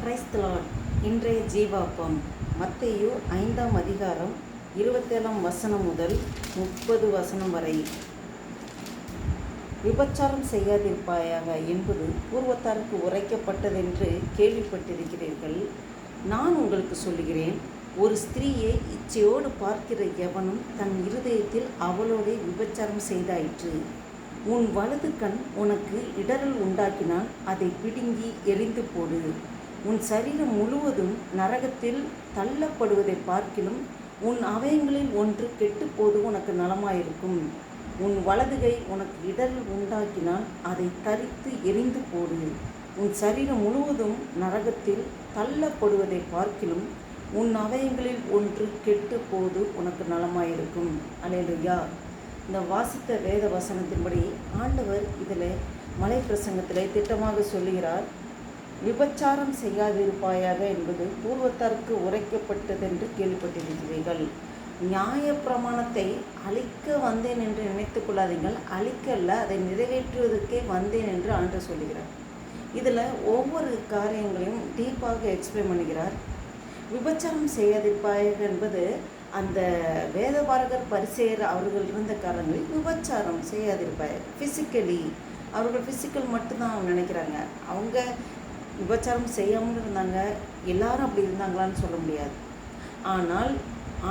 கிரைஸ்தலாட் இன்றைய ஜீவாப்பம். மத்தையு ஐந்தாம் அதிகாரம் இருபத்தேழாம் வசனம் முதல் முப்பது வசனம் வரை. விபச்சாரம் செய்யாதிருப்பாயாக என்பது பூர்வத்தாருக்கு உரைக்கப்பட்டதென்று கேள்விப்பட்டிருக்கிறீர்கள். நான் உங்களுக்கு சொல்லுகிறேன் ஒரு ஸ்திரீயை இச்சையோடு பார்க்கிற எவனும் தன் இருதயத்தில் அவளோடே விபச்சாரம் செய்தாயிற்று. உன் வலது கண் உனக்கு இடரல் உண்டாக்கினால் அதை பிடுங்கி எரிந்து போடு. உன் சரீரம் முழுவதும் நரகத்தில் தள்ளப்படுவதை பார்க்கிலும் உன் அவயங்களில் ஒன்று கெட்டுப்போது உனக்கு நலமாயிருக்கும். உன் வலதுகை உனக்கு இடர் உண்டாக்கினால் அதை தரித்து எரிந்து போடு. உன் சரீரம் முழுவதும் நரகத்தில் தள்ளப்படுவதை பார்க்கிலும் உன் அவயங்களில் ஒன்று கெட்டு போது உனக்கு நலமாயிருக்கும். அலையலுயா. இந்த வாசித்த வேத வசனத்தின்படி ஆண்டவர் இதில் மலை பிரசங்கத்தில் திட்டமாக சொல்லுகிறார். விபச்சாரம் செய்யாதிருப்பாயாக என்பது பூர்வத்தாருக்கு உரைக்கப்பட்டதென்று கேள்விப்பட்டிருக்கிறீர்கள். நியாய பிரமாணத்தை அழிக்க வந்தேன் என்று நினைத்து கொள்ளாதீங்கள் அழிக்கல்ல அதை நிறைவேற்றுவதற்கே வந்தேன் என்று ஆண்டு சொல்லுகிறார். இதில் ஒவ்வொரு காரியங்களையும் டீப்பாக எக்ஸ்பிளைன் பண்ணுகிறார். விபச்சாரம் செய்யாதிருப்பாயாக என்பது அந்த வேதபாரகர் பரிசெயர் அவர்கள் இருந்த காரணங்களில் விபச்சாரம் செய்யாதிருப்பாய் ஃபிசிக்கலி அவர்கள் ஃபிசிக்கல் மட்டும்தான் நினைக்கிறாங்க. அவங்க விபச்சாரம் செய்யாமல் இருந்தாங்க. எல்லாரும் அப்படி இருந்தாங்களான்னு சொல்ல முடியாது. ஆனால்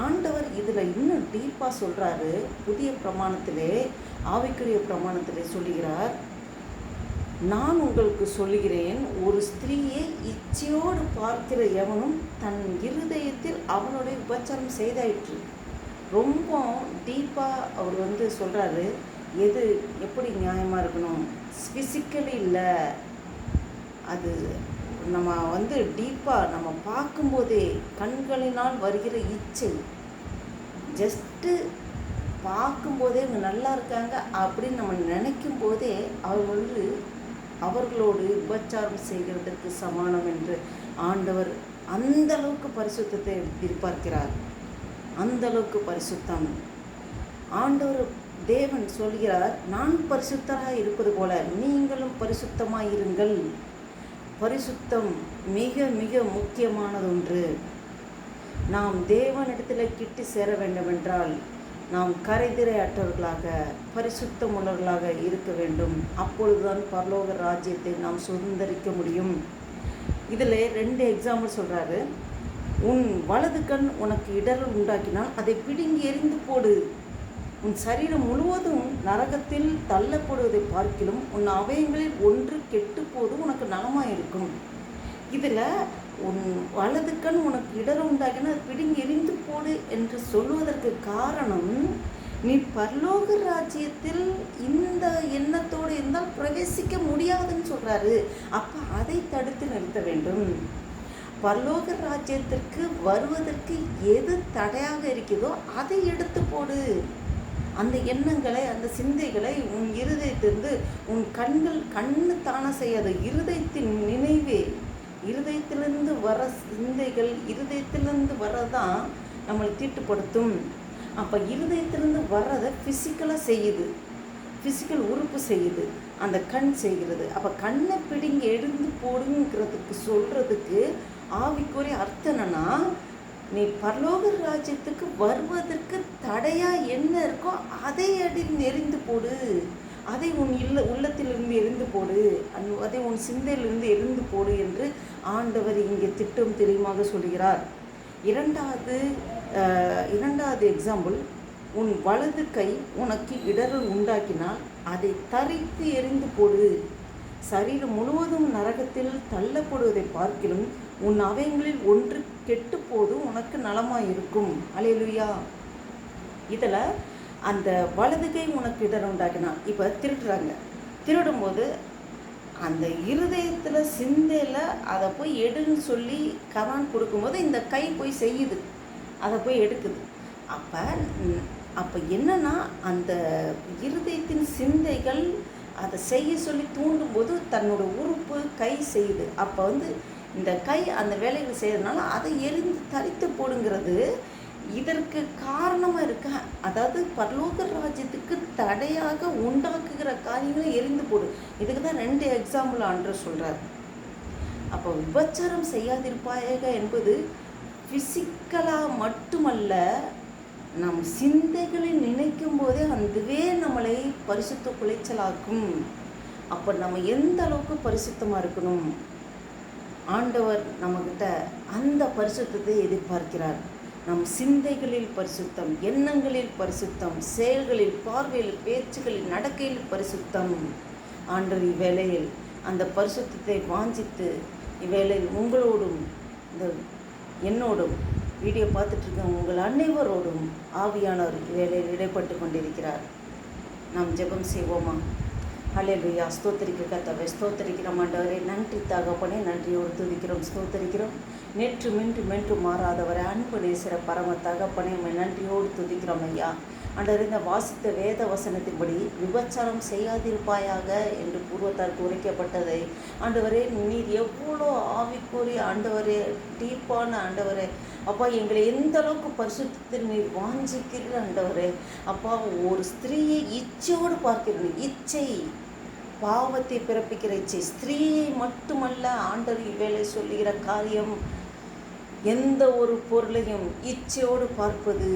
ஆண்டவர் இதில் இன்னும் டீப்பாக சொல்கிறாரு புதிய பிரமாணத்திலே ஆவிக்குரிய பிரமாணத்திலே சொல்லுகிறார். நான் உங்களுக்கு சொல்லுகிறேன் ஒரு ஸ்திரீயை இச்சையோடு பார்க்கிற எவனும் தன் இருதயத்தில் அவனுடைய உபச்சாரம் செய்தாயிற்று. ரொம்ப டீப்பாக அவர் வந்து சொல்கிறாரு எது எப்படி நியாயமாக இருக்கணும்? ஃபிசிக்கலி இல்லை. அது நம்ம வந்து டீப்பாக நம்ம பார்க்கும்போதே கண்களினால் வருகிற இச்சை. ஜஸ்ட்டு பார்க்கும்போதே இவங்க நல்லா இருக்காங்க அப்படின்னு நம்ம நினைக்கும் போதே அவர் வந்து அவர்களோடு உபச்சாரம் செய்கிறதற்கு சமானம் என்று ஆண்டவர் அந்த அளவுக்கு பரிசுத்தத்தை எதிர்பார்க்கிறார். அந்த அளவுக்கு பரிசுத்தம். ஆண்டவர் தேவன் சொல்கிறார் நான் பரிசுத்தராக இருப்பது போல நீங்களும் பரிசுத்தமாக இருங்கள் பரிசுத்தம் மிக மிக முக்கியமானதொன்று. நாம் தேவனிடத்தில் கிட்டி சேர வேண்டுமென்றால் நாம் கரைதிரை அற்றவர்களாக பரிசுத்தம் உள்ளவர்களாக இருக்க வேண்டும். அப்பொழுதுதான் பரலோக ராஜ்யத்தை நாம் சுதந்திரிக்க முடியும். இதில் ரெண்டு எக்ஸாம்பிள் சொல்கிறாரு உன் வலது கண் உனக்கு இடரல் உண்டாக்கினால் அதை பிடுங்கி எரிந்து போடு. உன் சரீரம் முழுவதும் நரகத்தில் தள்ளப்படுவதை பார்க்கிலும் உன் அவயங்களில் ஒன்று கெட்டு போது உனக்கு நலமாக இருக்கும். இதில் உன் வலது கண் உனக்கு இடர் உண்டாகினா அது பிடுங்கி எரிந்து போடு என்று சொல்வதற்கு காரணம் நீ பரலோக ராஜ்யத்தில் இந்த எண்ணத்தோடு இருந்தால் பிரவேசிக்க முடியாதுன்னு சொல்கிறாரு அப்போ அதை தடுத்து நிறுத்த வேண்டும். பரலோக ராஜ்யத்திற்கு வருவதற்கு எது தடையாக இருக்கிறதோ அதை எடுத்து போடு. அந்த எண்ணங்களை அந்த சிந்தைகளை உன் இருதயத்திலிருந்து உன் கண்கள் கண்ணு தான செய்யாத இருதயத்தின் நினைவே. இருதயத்திலிருந்து வர சிந்தைகள் இருதயத்திலிருந்து வரதான் நம்மளை தீட்டுப்படுத்தும். அப்போ இருதயத்திலிருந்து வர்றதை ஃபிசிக்கலாக செய்யுது. ஃபிசிக்கல் உறுப்பு செய்யுது. அந்த கண் செய்கிறது. அப்போ கண்ணை பிடிங்க எழுந்து போடுங்கிறதுக்கு சொல்கிறதுக்கு ஆவிக்குரிய அர்த்தம் என்னன்னா நீ பரலோக ராஜ்யத்துக்கு வருவதற்கு தடையாக என்ன இருக்கோ அதை அடி எரிந்து போடு. அதை உன் இல்ல உள்ளத்திலிருந்து எரிந்து போடு. அந் அதை உன் சிந்தையிலிருந்து எரிந்து போடு என்று ஆண்டவர் இங்கே திட்டம் தெளிவாக சொல்கிறார். இரண்டாவது இரண்டாவது எக்ஸாம்பிள் உன் வலது கை உனக்கு இடரல் உண்டாக்கினால் அதை தரித்து எரிந்து போடு. சரீரம் முழுவதும் நரகத்தில் தள்ளப்படுவதை பார்க்கிலும் உன் அவைங்களில் ஒன்று கெட்டு போதும் உனக்கு நலமாக இருக்கும் அலையலுயா. இதில் அந்த வலதுகை உனக்கு இடர் உண்டாக்கினா இப்போ திருடுறாங்க. திருடும்போது அந்த இருதயத்தில் சிந்தையில் அதை போய் எடுன்னு சொல்லி கமான் கொடுக்கும்போது இந்த கை போய் செய்யுது. அதை போய் எடுக்குது. அப்போ அப்போ என்னன்னா அந்த இருதயத்தின் சிந்தைகள் அதை செய்ய சொல்லி தூண்டும்போது தன்னோட உறுப்பு கை செய்யுது. அப்போ வந்து இந்த கை அந்த வேலைகள் செய்கிறதுனால அதை எரிந்து தரித்து போடுங்கிறது இதற்கு காரணமாக இருக்க. அதாவது பரலோக ராஜ்யத்துக்கு தடையாக உண்டாக்குகிற காரியங்களை எரிந்து போடும் இதுக்கு தான் ரெண்டு எக்ஸாம்பிள் ஆண்டர் சொல்கிறார் அப்போ விபச்சாரம் செய்யாதிருப்பாயக என்பது ஃபிசிக்கலாக மட்டுமல்ல நம் சிந்தைகளை நினைக்கும் போதே அதுவே நம்மளை பரிசுத்த குலைச்சலாக்கும். அப்போ நம்ம எந்த அளவுக்கு பரிசுத்தமாக இருக்கணும்? ஆண்டவர் நம்மக்கிட்ட அந்த பரிசுத்தத்தை எதிர்பார்க்கிறார். நம் சிந்தைகளில் பரிசுத்தம் எண்ணங்களில் பரிசுத்தம் செயல்களில் பார்வையில் பேச்சுகளில் நடக்கையில் பரிசுத்தம். ஆண்டவர் இவ்வேளையில் அந்த பரிசுத்தத்தை வாஞ்சித்து இவ்வேளையில் உங்களோடும் இந்த என்னோடும் வீடியோ பார்த்துட்ருக்க உங்கள் அனைவரோடும் ஆவியானவர் இவ்வேளையில் இடைப்பட்டு கொண்டிருக்கிறார். நாம் ஜெபம் செய்வோமா? ஹalleluya ஸ்தோத்திரிக்க கத்தவை ஸ்தோத்திரிக்கிறோம் ஆண்டவரே நன்றி தகப்பனே நன்றியோடு துதிக்கிறோம் ஸ்தோத்திரிக்கிறோம். நேற்று மின்று மென்று மாறாதவரை அன்பு நேசிற பரம தகப்பனே நன்றியோடு துதிக்கிறோம் ஐயா. ஆண்டவர் இந்த வாசித்த வேத வசனத்தின்படி விபச்சாரம் செய்யாதிருப்பாயாக என்று பூர்வத்தால் உரைக்கப்பட்டதை ஆண்டவரே நீர் எவ்வளோ ஆவிக்குரிய ஆண்டவரே டீப்பான ஆண்டவரே அப்பா எங்களை எந்த அளவுக்கு பரிசுத்தத்தில் நீர் வாஞ்சிக்கிற ஆண்டவரே. அப்பா ஒரு ஸ்திரீயை இச்சையோடு பார்க்கிறேன் இச்சை பாவத்தை பிறப்பிக்கிற இச்சை. ஸ்திரீயை மட்டுமல்ல ஆண்டவர் இவ்வேளை சொல்லுகிற காரியம் எந்த ஒரு பொருளையும் இச்சையோடு பார்ப்பது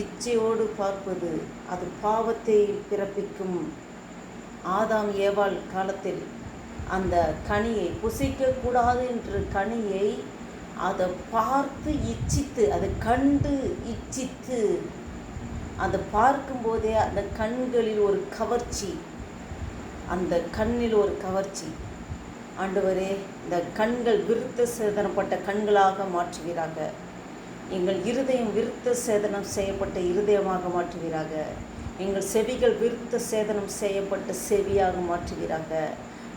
இச்சையோடு பார்ப்பது அது பாவத்தை பிறப்பிக்கும். ஆதாம் ஏவாள் காலத்தில் அந்த கனியை புசிக்கக்கூடாது என்று கனியை அதை பார்த்து இச்சித்து அதை கண்டு இச்சித்து அதை பார்க்கும்போதே அந்த கண்களில் ஒரு கவர்ச்சி அந்த கண்ணில் ஒரு கவர்ச்சி. ஆண்டவரே இந்த கண்கள் விருத்த சேதனப்பட்ட கண்களாக மாற்றுவீராக. எங்கள் இருதயம் விருத்த சேதனம் செய்யப்பட்ட இருதயமாக மாற்றுவீராக. எங்கள் செவிகள் விருத்த சேதனம் செய்யப்பட்ட செவியாக மாற்றுவீராக.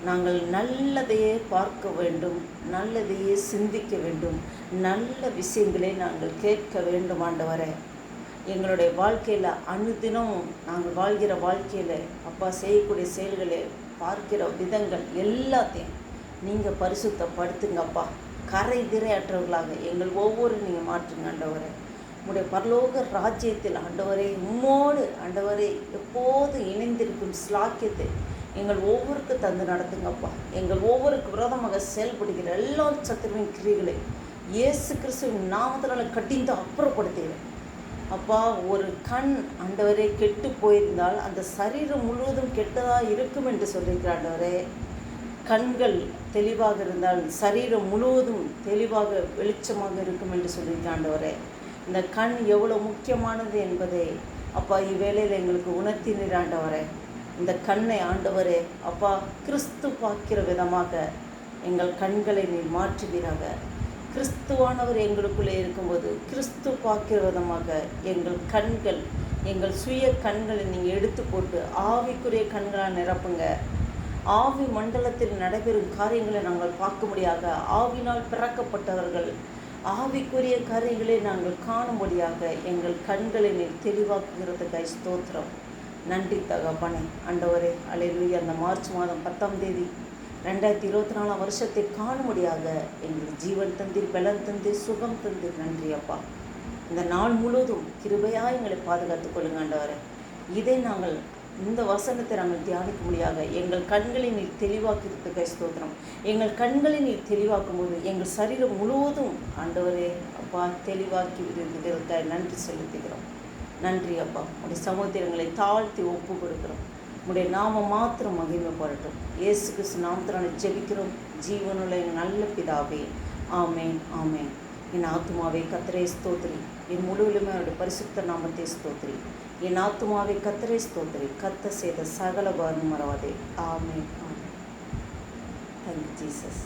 நாங்கள் நல்லதையே பார்க்க வேண்டும் நல்லதையே சிந்திக்க வேண்டும். நல்ல விஷயங்களை நாங்கள் கேட்க வேண்டும் ஆண்டவரே. எங்களுடைய வாழ்க்கையில் அனுதினம் நாங்கள் வாழ்கிற வாழ்க்கையில் அப்பா செய்யக்கூடிய செயல்களை பார்க்கிற விதங்கள் எல்லாத்தையும் நீங்கள் பரிசுத்தப்படுத்துங்கப்பா. கரை திரையற்றவர்களாக எங்கள் ஒவ்வொரு நீங்கள் மாற்றுங்க ஆண்டவரே. உங்களுடைய பரலோக ராஜ்யத்தில் ஆண்டவரே உம்மோடு ஆண்டவரே எப்போது இணைந்திருக்கும் ஸ்லாக்கியத்தை எங்கள் ஒவ்வொருக்கு தந்து நடத்துங்கப்பா. எங்கள் ஒவ்வொருக்கு விரோதமாக செயல்படுகிற எல்லா சத்துருவின் கிரிகளை இயேசு கிறிஸ்துவின் நாமத்தினால கட்டிந்து அப்புறப்படுத்துகிறேன். அப்பா ஒரு கண் ஆண்டவரே கெட்டு போயிருந்தால் அந்த சரீரம் முழுவதும் கெட்டதாக இருக்கும் என்று சொல்லியிருக்கிற ஆண்டவரே. கண்கள் தெளிவாக இருந்தால் சரீரம் முழுவதும் தெளிவாக வெளிச்சமாக இருக்கும் என்று சொல்லியிருக்கிற ஆண்டவரே. இந்த கண் எவ்வளோ முக்கியமானது என்பதை அப்பா இவ்வேளையில் எங்களுக்கு உணர்த்தினீர் ஆண்டவரே. இந்த கண்ணை ஆண்டவரே அப்பா கிறிஸ்து பார்க்கிற விதமாக எங்கள் கண்களை நீர் மாற்றுவீராக. கிறிஸ்துவானவர் எங்களுக்குள்ளே இருக்கும்போது கிறிஸ்து பார்க்கிற விதமாக எங்கள் கண்கள் எங்கள் சுய கண்களை நீங்கள் எடுத்து போட்டு ஆவிக்குரிய கண்களால் நிரப்புங்க. ஆவி மண்டலத்தில் நடைபெறும் காரியங்களை நாங்கள் பார்க்க ஆவினால் பிறக்கப்பட்டவர்கள் ஆவிக்குரிய காரியங்களை நாங்கள் காணும்படியாக எங்கள் கண்களை நீர் தெளிவாக்குகிறதுக்காய் ஸ்தோத்திரம். நன்றி தகப்பனே அண்டவரே அலையிலுயா அந்த மார்ச் மாதம் பத்தாம் தேதி ரெண்டாயிரத்தி இருபத்தி நாலாம் வருஷத்தை காணும்படியாக எங்களுக்கு ஜீவன் தந்தீர் பலன் தந்தீர் சுகம் தந்தீர் நன்றி அப்பா. இந்த நாள் முழுவதும் கிருபையாக எங்களை பாதுகாத்துக் கொள்ளுங்க இதை நாங்கள் இந்த வசனத்தை நாங்கள் தியானிக்க முடியாத எங்கள் கண்களை நீர் தெளிவாக்கிறதுக்கு ஸ்தோத்திரம். எங்கள் கண்களை நீர் தெளிவாக்கும் போது எங்கள் சரீரம் முழுவதும் ஆண்டவரே அப்பா தெளிவாக்கி விடுகிறதுக்காக நன்றி செலுத்துகிறோம். நன்றி அப்பா. உடைய சகோதரங்களை தாழ்த்தி ஒப்பு கொடுக்கிறோம். உடைய நாம மாத்திரம் மகிமைப்படட்டும் இயேசு கிறிஸ்து நாமத்தினால ஜெபிக்கிறோம். ஜீவனுள்ள நல்ல பிதாவே ஆமேன் ஆமேன். என் ஆத்மாவை கத்திரை ஸ்தோத்ரி என் முழுவலுமே அவருடைய பரிசுத்த நாமத்தை ஸ்தோத்ரி என் ஆத்மாவை கத்திரை ஸ்தோத்ரி கத்த செய்த சகல பாரம் மறவாதே ஆமேன் ஆமேன். Thank you Jesus